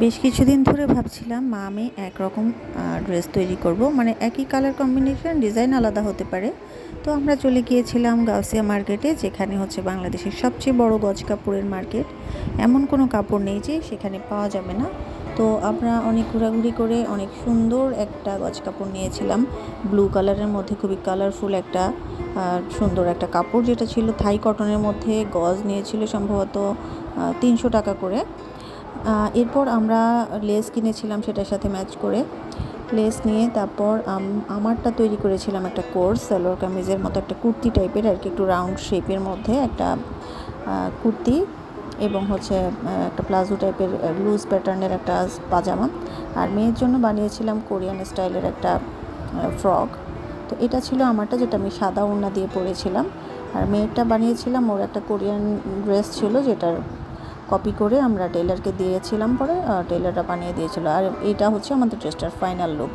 বেশ কিছুদিন ধরে ভাবছিলাম, মা, আমি একরকম ড্রেস তৈরি করব। মানে একই কালার কম্বিনেশন ডিজাইন আলাদা হতে পারে। তো আমরা চলে গিয়েছিলাম গাউসিয়া মার্কেটে যেখানে হচ্ছে বাংলাদেশের সবচেয়ে বড় গজ কাপড়ের মার্কেট এমন কোনো কাপড় নেই যে সেখানে পাওয়া যাবে না। তো আমরা অনেক ঘোরাঘুরি করে অনেক সুন্দর একটা গজ কাপড় নিয়েছিলাম। ব্লু কালারের মধ্যে খুবই কালারফুল একটা সুন্দর একটা কাপড় যেটা ছিল। থাই কটনের মধ্যে গজ নিয়েছিল সম্ভবত তিনশো টাকা করে। এরপর আমরা লেস কিনেছিলাম সেটার সাথে ম্যাচ করে। লেস নিয়ে তারপর আমারটা তৈরি করেছিলাম একটা কোর্স, সালোয়ার কামিজের মতো একটা কুর্তি টাইপের আর কি, একটু রাউন্ড শেপের মধ্যে একটা কুর্তি এবং হচ্ছে একটা প্লাজো টাইপের লুজ প্যাটার্নের একটা পাজামা। আর মেয়ের জন্য বানিয়েছিলাম কোরিয়ান স্টাইলের একটা ফ্রক। তো এটা ছিল আমারটা, যেটা আমি সাদা ওড়না দিয়ে পরেছিলাম। আর মেয়েরটা বানিয়েছিলাম, ওর একটা কোরিয়ান ড্রেস ছিল যেটার কপি করে আমরা টেলারকে দিয়েছিলাম পরে টেলাররা বানিয়ে দিয়েছিল। আর এটা হচ্ছে আমাদের ড্রেসটার ফাইনাল লুক